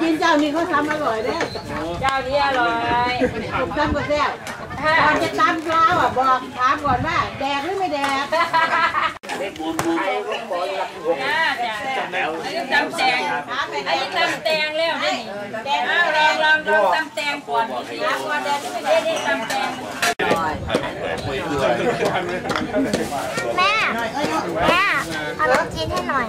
กินเจ้านี่เขาทำอร่อยเด้เจ้านี้อร่อยผมทำก็แซ่บ ก่อนจะตำปลาอะบอกถามก่อนว่า แดกหรือไม่แดกน่าจะอันนี้ตำแตงอันนี้ตำแตงแล้วนี่อ้าวลองลองลองตำแตงก่อนสิก่อนเดี๋ยวนี่นี่ตำแตงแม่ แม่ เอาลูกชิ้นให้หน่อย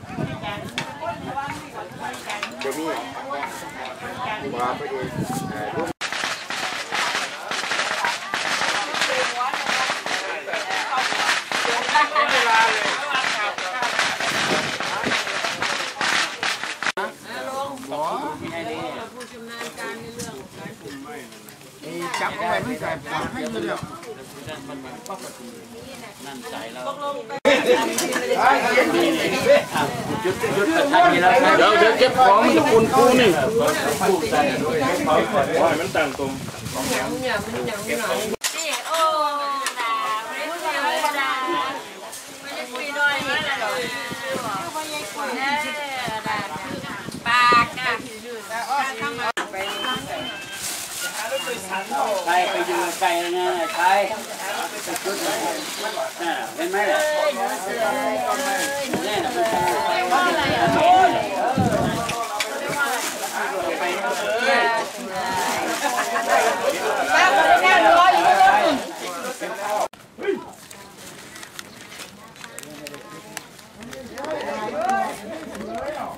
เดี๋ยวมีว่าพอดีเอ่อร่วมจับเอาไว้ไม่ใส่ปากให้เลย เดี๋ยวเดี๋ยวเก็บของมันจะคุณครูนี่ นี่โอ้ดาไม่ได้คุยเลยดาไม่ได้คุยด้วยนี่แหละหรอเออดาปากนะ ใครไปดู ไก่นะใครชุดน่ะเห็นไหมล่ะแน่น่ะมันใช่ป้าก็ได้แน่รออยู่เลย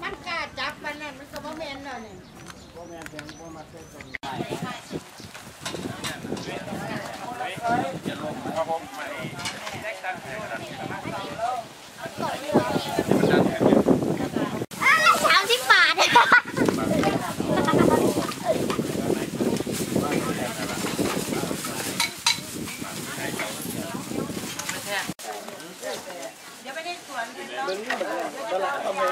มันกล้าจับมันนั่นมันก็บ่แม่นแล้วนี่สามสิบบาท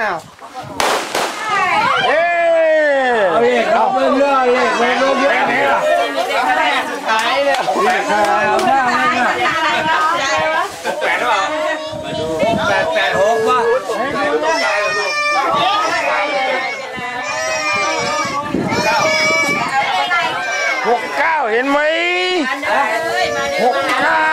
อ้าวเอ๊เอาเลยเองเลยเอลายเลยเอาหน้าแปดหรือเปล่าแปดแปดหกว่ะหกเก้าเห็นไหมหกเก้า